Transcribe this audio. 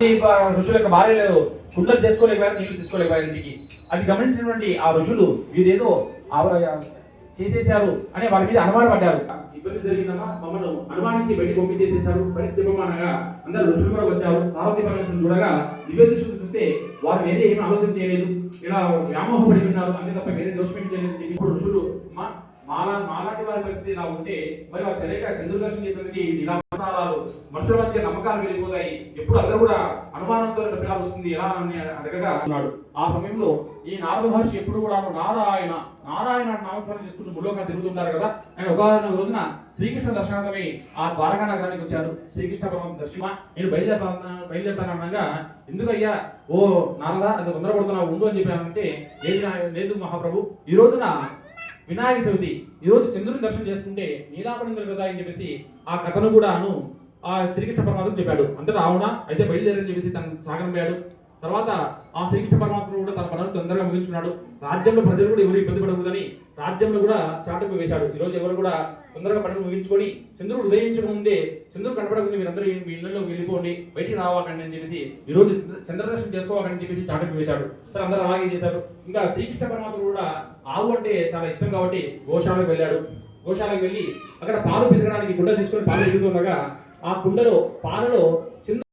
ఋషుల యొక్క భార్యలు కుండలు చేసుకోలేకపోయారు నీళ్ళు తీసుకోలేకపోయారు ఇంటికి. అది గమనించినటువంటి ఆ ఋషులు వీరేదో ఆ- చేసేశారు అని వారి మీద అనుమానపడ్డారు ఇబ్బంది జరిగిందమ్మా మమ్మల్ని అనుమానించి బయటికి పంపించేసేశారు. పరిస్థితి అనగా అందరు ఋషులు కూడా వచ్చారు. పార్వతి పరమేశ్వరం చూడగా దివ్య దృష్టిని చూస్తే వారు వేరే ఏమీ ఆలోచన చేయలేదు. ఇలా వ్యామోహపడి ఉన్నారు. అంతే తప్ప వేరే దోషం చేయలేదు ఇప్పుడు ఋషులు మా మాలా మాలాంటి వారి పరిస్థితి ఇలా ఉంటే మరి వారు తెలియక చంద్రదర్శనం దర్శనం ఇలా మసాలాలు మనుషుల మధ్య నమ్మకాలు వెళ్ళిపోతాయి ఎప్పుడు అందరూ కూడా అనుమానంతో బ్రతకాల్సి వస్తుంది. ఎలా అని అడగగా ఉన్నాడు ఆ సమయంలో ఈ నారద మహర్షి ఎప్పుడు కూడా నారాయణ నారాయణ నామస్మరణ చేసుకుంటూ ముల్లోగా తిరుగుతుంటారు కదా. ఆయన ఒక రోజున శ్రీకృష్ణ దర్శనార్థమై ఆ ద్వారకా నగరానికి వచ్చారు. శ్రీకృష్ణ భగవంతు దర్శన నేను బయలుదేరుతాను బయలుదేరుతాను అనగా ఎందుకయ్యా? ఓ నారద అంత తొందరపడుతున్నావు? ఉండు అని చెప్పానంటే లేదు లేదు మహాప్రభు. ఈ రోజున వినాయక చవితి. ఈ రోజు చంద్రుని దర్శనం చేసుకుంటే నీలాపడింది కదా అని చెప్పేసి ఆ కథను కూడాను ఆ శ్రీకృష్ణ పరమాత్మ చెప్పాడు. అంతటా అవునా? అయితే బయలుదేరని చెప్పేసి తను సాగనంపాడు. తర్వాత ఆ శ్రీకృష్ణ పరమాత్ముడు కూడా తన పనులు తొందరగా ముగించుకున్నాడు. రాజ్యంలో ప్రజలు కూడా ఎవరు ఇబ్బంది పడకూడదని రాజ్యంలో కూడా చాటుకు వేశాడు. ఈ రోజు ఎవరు కూడా తొందరగా పనులు ముగించుకొని చంద్రుడు ఉదయించక ముందే చంద్రుడు కనపడకుంది మీరందరూ మీ ఇళ్ళలో వెళ్ళిపోండి బయటికి రావాకండి అని చెప్పేసి ఈ రోజు చంద్రదర్శనం చేసుకోవాలని చెప్పేసి చాటుకు వేశాడు. సరే అందరూ అలాగే చేశారు. ఇంకా శ్రీకృష్ణ పరమాత్ముడు కూడా ఆవు అంటే చాలా ఇష్టం కాబట్టి గోశాలకు వెళ్ళాడు. గోశాలకు వెళ్ళి అక్కడ పాలు పెరగడానికి గుండె తీసుకొని పాలు ఎదుగుతుండగా ఆ కుండలో పాలలో చిన్న